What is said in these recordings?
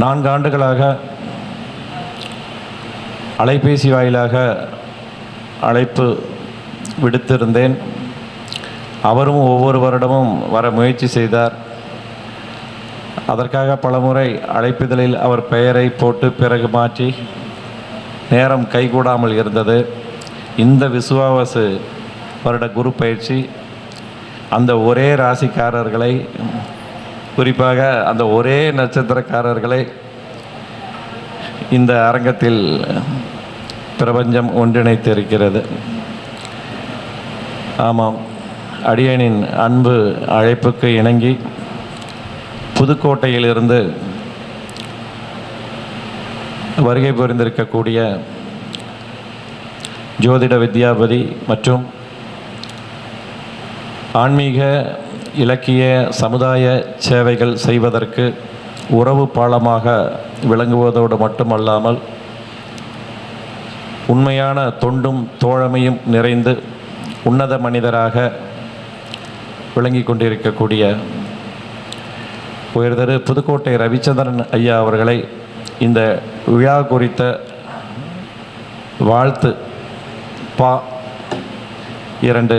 நான்கு ஆண்டுகளாக அலைபேசி வாயிலாக அழைப்பு விடுத்திருந்தேன். அவரும் ஒவ்வொரு வருடமும் வர முயற்சி செய்தார். அதற்காக பலமுறை அழைப்பிதழில் அவர் பெயரை போட்டு பிறகு மாற்றி நேரம் கைகூடாமல் இருந்தது. இந்த விசுவாவசு வருட குரு பயிற்சி அந்த ஒரே ராசிக்காரர்களை குறிப்பாக அந்த ஒரே நட்சத்திரக்காரர்களை இந்த அரங்கத்தில் பிரபஞ்சம் ஒன்றிணைத்திருக்கிறது. ஆமாம் அடியனின் அன்பு அழைப்புக்கு இணங்கி புதுக்கோட்டையிலிருந்து வருகை புரிந்திருக்கக்கூடிய ஜோதிட வித்யாபதி மற்றும் ஆன்மீக இலக்கிய சமுதாய சேவைகள் செய்வதற்கு உறவு பாலமாக விளங்குவதோடு மட்டுமல்லாமல் உண்மையான தொண்டும் தோழமையும் நிறைந்து உன்னத மனிதராக விளங்கி கொண்டிருக்கக்கூடிய உயர்தரு புதுக்கோட்டை ரவிச்சந்திரன் ஐயா அவர்களை இந்த விழா குறித்த வாழ்த்து பா இரண்டு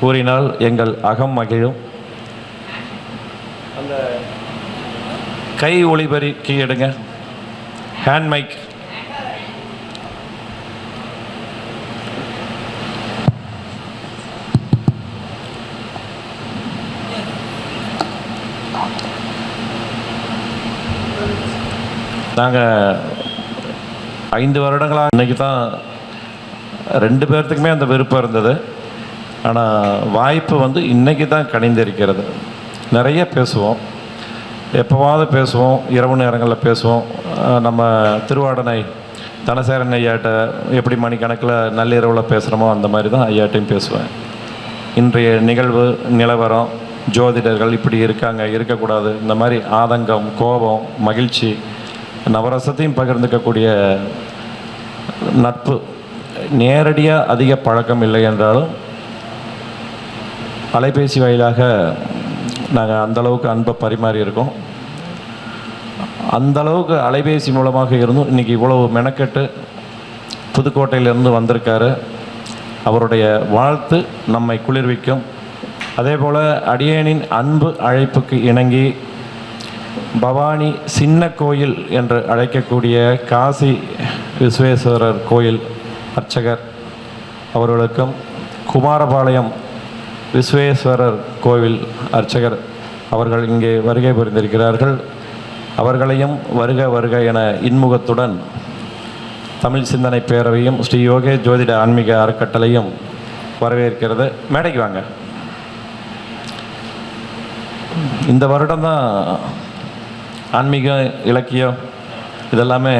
கூறினால் எங்கள் அகம் மகிழும். அந்த கை ஒளிபெருக்கி எடுங்க. ஹேண்ட் மைக் நாங்கள் ஐந்து வருடங்களாக இன்னைக்கு தான் ரெண்டு பேர்த்துக்குமே அந்த விருப்பம் இருந்தது. ஆனால் வாய்ப்பு வந்து இன்றைக்கி தான் கணிந்திருக்கிறது நிறைய பேசுவோம். எப்போவாவது பேசுவோம். இரவு நேரங்களில் பேசுவோம். நம்ம திருவாடனை தனசேரன் ஐயாட்ட எப்படி மணிக்கணக்கில் நள்ளிரவில் பேசுகிறோமோ அந்த மாதிரி தான் ஐயாட்டையும் பேசுவேன். இன்றைய நிகழ்வு நிலவரம் ஜோதிடர்கள் இப்படி இருக்காங்க இருக்கக்கூடாது இந்த மாதிரி ஆதங்கம் கோபம் மகிழ்ச்சி நவரசத்தையும் பகிர்ந்துக்கக்கூடிய நட்பு நேரடியாக அதிக பழக்கம் இல்லை என்றாலும் அலைபேசி வாயிலாக நாங்கள் அந்தளவுக்கு அன்பை பரிமாறி இருக்கோம். அந்த அளவுக்கு அலைபேசி மூலமாக இருந்தும் இன்றைக்கி இவ்வளவு மெனக்கெட்டு புதுக்கோட்டையிலேருந்து வந்திருக்காரு. அவருடைய வாழ்த்து நம்மை குளிர்விக்கும். அதே போல் அடியேனின் அன்பு அழைப்புக்கு இணங்கி பவானி சின்ன கோயில் என்று அழைக்கக்கூடிய காசி விஸ்வேஸ்வரர் கோயில் அர்ச்சகர் அவர்களுக்கும் குமாரபாளையம் விஸ்வேஸ்வரர் கோவில் அர்ச்சகர் அவர்கள் இங்கே வருகை புரிந்திருக்கிறார்கள். அவர்களையும் வருக வருக என இன்முகத்துடன் தமிழ் சிந்தனை பேரவையும் ஸ்ரீ யோகே ஜோதிட ஆன்மீக அறக்கட்டளையும் வரவேற்கிறது. மேடைக்கு வாங்க. இந்த வருடம் தான் ஆன்மீக இலக்கியம் இதெல்லாமே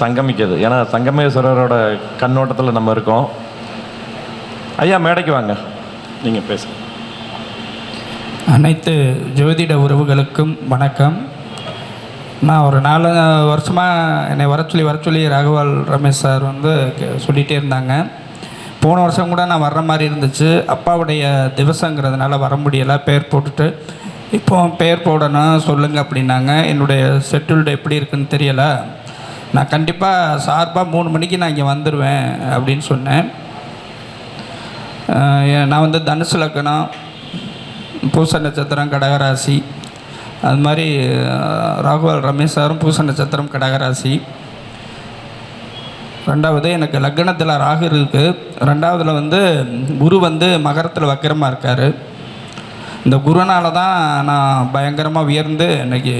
சங்கமிக்கிறது ஏன்னா சங்கமேஸ்வரரோட கண்ணோட்டத்தில் நம்ம இருக்கோம். ஐயா மேடைக்கு வாங்க. நீங்கள் பேசுங்க. அனைத்து ஜோதிட உறவுகளுக்கும் வணக்கம். நான் ஒரு நாலு வருஷமாக என்னை வர சொல்லி வர சொல்லி ராகவால் ரமேஷ் சார் வந்து சொல்லிகிட்டே இருந்தாங்க. போன வருஷம் கூட நான் வர்ற மாதிரி இருந்துச்சு. அப்பாவுடைய திவசங்கிறதுனால வர முடியலை பேர் போட்டுட்டு. இப்போ பேர் போடணும் சொல்லுங்கள் அப்படின்னாங்க. என்னுடைய செட்டில்டு எப்படி இருக்குன்னு தெரியலை. நான் கண்டிப்பாக சார்பாக மூணு மணிக்கு நான் இங்கே வந்துடுவேன் அப்படின்னு சொன்னேன். நான் வந்து தனுசு லக்கணம் பூச நட்சத்திரம் கடகராசி. அது மாதிரி ராகுவல் ரமேஷ் சாரும் பூச நட்சத்திரம் கடகராசி. ரெண்டாவது எனக்கு லக்னத்தில் ராகு இருக்குது ரெண்டாவதில் வந்து குரு வந்து மகரத்தில் வக்கரமாக இருக்கார். இந்த குருனால தான் நான் பயங்கரமாக உயர்ந்து இன்னைக்கு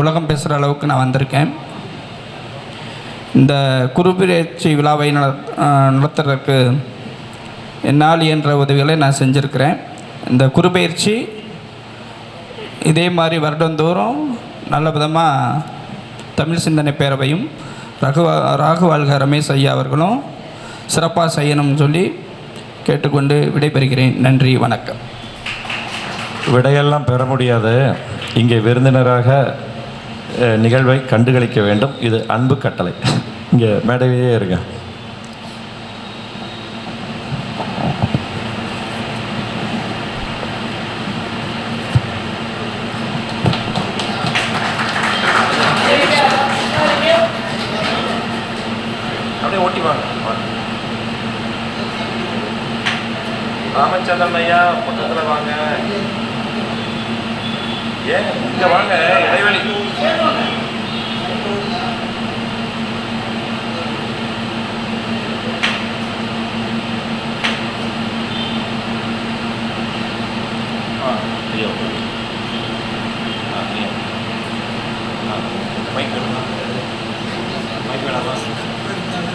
உலகம் பேசுகிற அளவுக்கு நான் வந்திருக்கேன். இந்த குருபிரட்சி விழாவை நட நடத்துறதுக்கு என்னால் இயன்ற உதவிகளை நான் செஞ்சுருக்கிறேன். இந்த குருபெயர்ச்சி இதே மாதிரி வருடந்தோறும் நல்ல விதமாக தமிழ் சிந்தனை பேரவையும் ரகுவா ராகுவாழ்க ரமேஷ் ஐயா அவர்களும் சிறப்பாக செய்யணும்னு சொல்லி கேட்டுக்கொண்டு விடைபெறுகிறேன். நன்றி வணக்கம். விடையெல்லாம் பெற முடியாது. இங்கே விருந்தினராக நிகழ்வை கண்டுகளிக்க வேண்டும். இது அன்பு கட்டளை. இங்கே மேடையிலேயே அப்படியே ஓட்டிவாங்க ராமச்சந்திரன் ஐயா பக்கத்தில் வாங்க. ஏன்? இங்கே வாங்க இடைவெளி. ஐயோ.